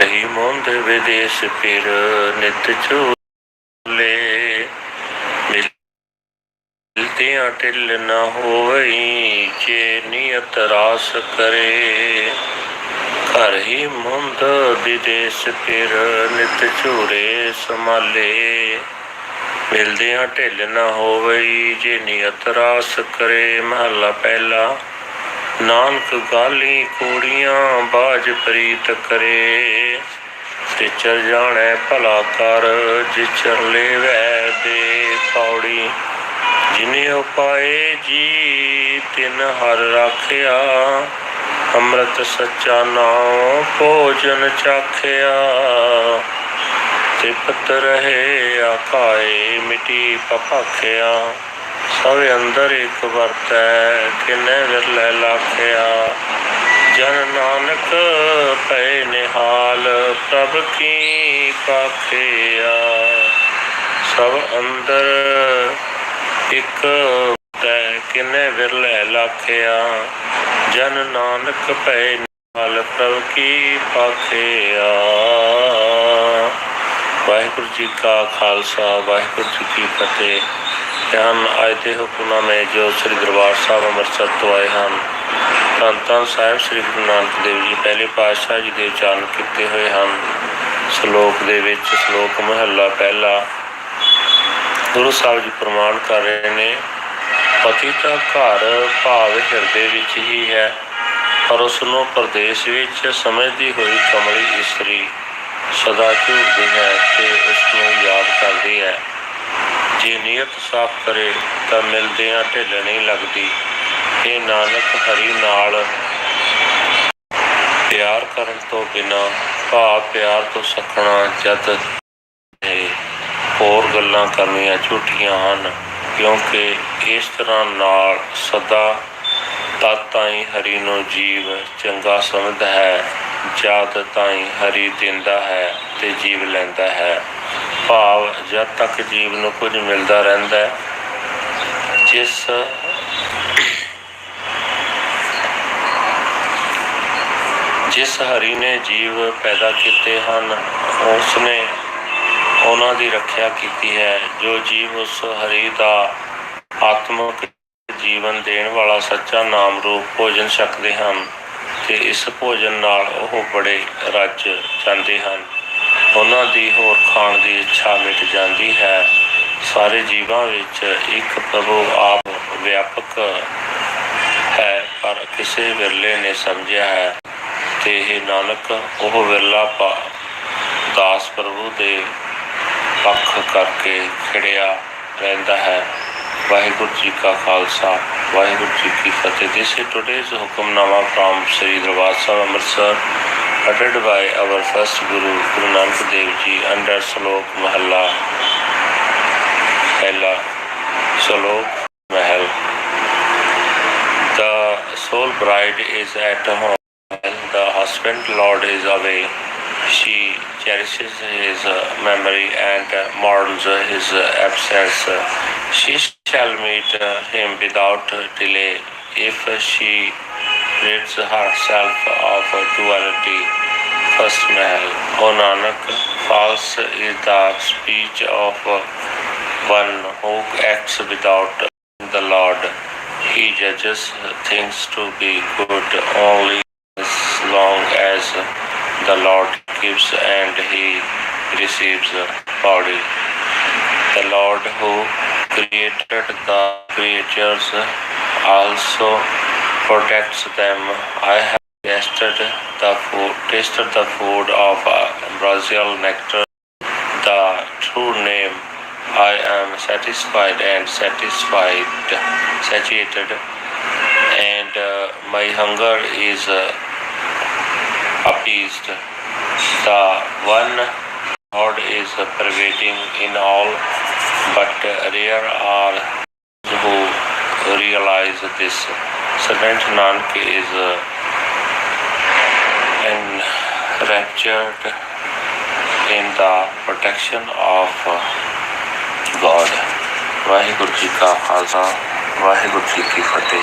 ਰਹੀ ਮੁੰਦ ਵਿਦੇਸ਼ ਫਿਰ ਨਿਤ ਝੂਲੇ ਮਿਲਤਿਆਂ ਢਿੱਲ ਨ ਹੋਵਈ, ਜੇ ਨਿਯਤ ਰਾਸ ਕਰੇ। ਘਰ ਹੀ ਮੁੰਦ ਵਿਦੇਸ਼ ਫਿਰ ਨਿਤ ਝੂਰੇ ਸਮਾਲੇ ਮਿਲਦਿਆਂ ਢਿੱਲ ਨਾ ਹੋਵਈ, ਜੇ ਨਿਯਤ ਰਾਸ ਕਰੇ। ਮਹਲਾ ਪਹਿਲਾ ਨਾਨਕ ਗਾਲੀ ਕੋੜੀਆਂ ਬਾਜ ਪ੍ਰੀਤ ਕਰੇ, ਤੇ ਚਲ ਜਾਣੈ ਭਲਾ ਕਰ ਜਿਚਰ ਲੈਵੈ ਦੇ ਪੌੜੀ ਜਿਨੇ ਉਪਾਏ ਜੀ, ਤਿਨ ਹਰ ਰਾਖਿਆ, ਅੰਮ੍ਰਿਤ ਸੱਚਾ ਨਾਮ ਭੋਜਨ ਚਾਖਿਆ। ਤਿਪਤ ਰਹੇ ਆਕਾਏ ਮਿਟੀ ਪਪਾਖਿਆ। ਸਭ ਅੰਦਰ ਇੱਕ ਵਰਤੈ ਕਿਨੇ ਵਿਰਲੇ ਲਾਖਿਆ। ਜਨ ਨਾਨਕ ਪੈ ਨਿਹਾਲ, ਪ੍ਰਭ ਕੀ ਪਾਖਿਆ। ਸਭ ਅੰਦਰ ਇੱਕ ਤੈ ਕਿਨੇ ਵਿਰਲੇ ਲਾਖਿਆ। ਜਨ ਨਾਨਕ ਪੈ ਨਿਹਾਲ, ਪ੍ਰਭ ਕੀ ਪਾਖਿਆ। ਵਾਹਿਗੁਰੂ ਜੀ ਕਾ ਖਾਲਸਾ, ਵਾਹਿਗੁਰੂ ਜੀ ਕੀ ਫਤਿਹ। ਹਨ ਅੱਜ ਦੇ ਹੁਕਮਨਾਮੇ ਜੋ ਸ੍ਰੀ ਦਰਬਾਰ ਸਾਹਿਬ ਅੰਮ੍ਰਿਤਸਰ ਤੋਂ ਆਏ ਹਨ। ਧੰਨ ਧੰਨ ਸਾਹਿਬ ਸ੍ਰੀ ਗੁਰੂ ਨਾਨਕ ਦੇਵ ਜੀ, ਪਹਿਲੇ ਪਾਤਸ਼ਾਹ ਜੀ ਦੇ ਉਚਾਰਨ ਕੀਤੇ ਹੋਏ ਹਨ। ਸ਼ਲੋਕ ਦੇ ਵਿੱਚ ਸ਼ਲੋਕ ਮਹੱਲਾ ਪਹਿਲਾ, ਗੁਰੂ ਸਾਹਿਬ ਜੀ ਪ੍ਰਮਾਣ ਕਰ ਰਹੇ ਨੇ, ਪਤੀ ਦਾ ਘਰ ਭਾਵ ਹਿਰਦੇ ਵਿੱਚ ਹੀ ਹੈ, ਪਰ ਉਸ ਨੂੰ ਪਰਦੇਸ਼ ਵਿੱਚ ਸਮਝਦੀ ਹੋਈ ਕਮਲੀ ਇਸਤਰੀ ਸਦਾ ਝੂਰਦੀ ਹੈ ਤੇ ਉਸ ਨੂੰ ਯਾਦ ਕਰਦੀ ਹੈ। ਜੇ ਨੀਅਤ ਸਾਫ਼ ਕਰੇ ਤਾਂ ਮਿਲਦਿਆਂ ਢਿੱਲ ਨਹੀਂ ਲੱਗਦੀ। ਇਹ ਨਾਨਕ, ਹਰੀ ਨਾਲ ਪਿਆਰ ਕਰਨ ਤੋਂ ਬਿਨਾ, ਭਾਵ ਪਿਆਰ ਤੋਂ ਸਖਣਾ ਜਦ ਇਹ ਹੋਰ ਗੱਲਾਂ ਕਰਨੀਆਂ ਝੂਠੀਆਂ ਹਨ, ਕਿਉਂਕਿ ਇਸ ਤਰ੍ਹਾਂ ਨਾਲ ਸਦਾ ਤਦ ਤਾਈਂ ਹਰੀ ਨੂੰ ਜੀਵ ਚੰਗਾ ਸਮਝਦਾ ਹੈ, ਜਦ ਤਾਈਂ ਹਰੀ ਦਿੰਦਾ ਹੈ ਤੇ ਜੀਵ ਲੈਂਦਾ ਹੈ। ਭਾਵ ਜਦ ਤੱਕ ਜੀਵ ਨੂੰ ਕੁਝ ਮਿਲਦਾ ਰਹਿੰਦਾ ਹੈ, ਜਿਸ ਜਿਸ ਹਰੀ ਨੇ ਜੀਵ ਪੈਦਾ ਕੀਤੇ ਹਨ ਉਸ ਨੇ ਉਹਨਾਂ ਦੀ ਰੱਖਿਆ ਕੀਤੀ ਹੈ, ਜੋ ਜੀਵ ਉਸ ਹਰੀ ਦਾ ਆਤਮਿਕ ਜੀਵਨ ਦੇਣ ਵਾਲਾ ਸੱਚਾ ਨਾਮ ਰੂਪ ਭੋਜਨ ਛਕਦੇ ਹਨ ਤੇ ਇਸ ਭੋਜਨ ਨਾਲ ਉਹ ਬੜੇ ਰੱਜ ਜਾਂਦੇ ਹਨ। ਉਹਨਾਂ ਦੀ ਹੋਰ ਖਾਣ ਇੱਛਾ ਮਿਟ ਜਾਂਦੀ ਹੈ। ਸਾਰੇ ਜੀਵਾਂ ਵਿੱਚ ਇੱਕ ਪ੍ਰਭੂ ਆਪ ਵਿਆਪਕ ਹੈ, ਪਰ ਕਿਸੇ ਵਿਰਲੇ ਨੇ ਸਮਝਿਆ ਹੈ ਤੇ ਇਹ ਨਾਨਕ, ਉਹ ਵਿਰਲਾ ਪਾ, ਦਾਸ ਪ੍ਰਭੂ ਦੇ ਪੱਖ ਕਰਕੇ ਖਿੜਿਆ ਰਹਿੰਦਾ ਹੈ। ਵਾਹਿਗੁਰੂ ਜੀ ਕਾ ਖਾਲਸਾ, ਵਾਹਿਗੁਰੂ ਜੀ ਕੀ ਫਤਿਹ। ਦਿਸ is today's hukamnama from Shri Darbar Sahib Amritsar uttered by our first Guru Guru Nanak Dev Ji under Slok Mahalla Pehla Slok Mahal. The soul bride is at home. And the husband lord is away. She cherishes his memory and mourns his absence. She shall meet him without delay. If she rids herself of duality. First Mahal, O Nanak, false is the speech of one who acts without the Lord. He judges things to be good only as long as the Lord gives and he receives body. The Lord who created the creatures also protects them. I have tasted the food, tasted the food of ambrosial nectar, the true name. I am satisfied and satisfied, satiated, and uh, my hunger is uh, appeased. The one Lord is pervading in all, but rare are who realize this. Servant Nanak is uh, enraptured in the protection of uh, God. Waheguru ji ਕਾ ਖਾਲਸਾ ਵਾਹਿਗੁਰੂ ਜੀ ਕੀ ਫਤਿਹ